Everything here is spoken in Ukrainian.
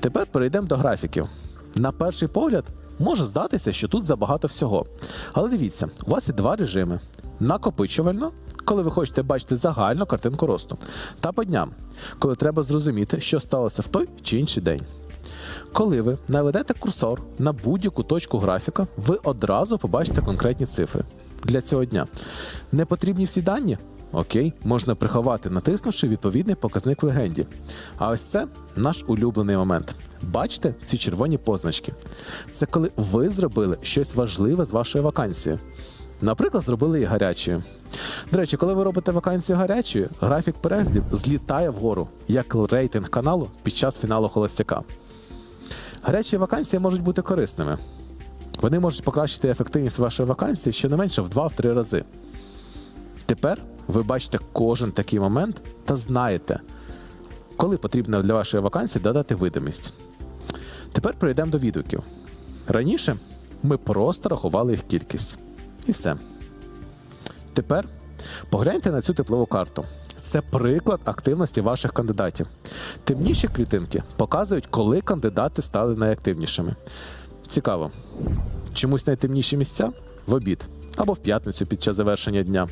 Тепер перейдемо до графіків. На перший погляд може здатися, що тут забагато всього. Але дивіться, у вас є два режими: накопичувально, коли ви хочете бачити загальну картинку росту, та по дням, коли треба зрозуміти, що сталося в той чи інший день. Коли ви наведете курсор на будь-яку точку графіка, ви одразу побачите конкретні цифри для цього дня. Не потрібні всі дані? Окей, можна приховати, натиснувши відповідний показник в легенді. А ось це наш улюблений момент. Бачите ці червоні позначки? Це коли ви зробили щось важливе з вашою вакансією. Наприклад, зробили її гарячою. До речі, коли ви робите вакансію гарячою, графік переглядів злітає вгору, як рейтинг каналу під час фіналу холостяка. Гарячі вакансії можуть бути корисними. Вони можуть покращити ефективність вашої вакансії щонайменше в 2-3 рази. Тепер ви бачите кожен такий момент та знаєте, коли потрібно для вашої вакансії додати видимість. Тепер перейдемо до відгуків. Раніше ми просто рахували їх кількість. І все. Тепер погляньте на цю теплову карту. Це приклад активності ваших кандидатів. Темніші клітинки показують, коли кандидати стали найактивнішими. Цікаво. Чомусь найтемніші місця в обід або в п'ятницю під час завершення дня.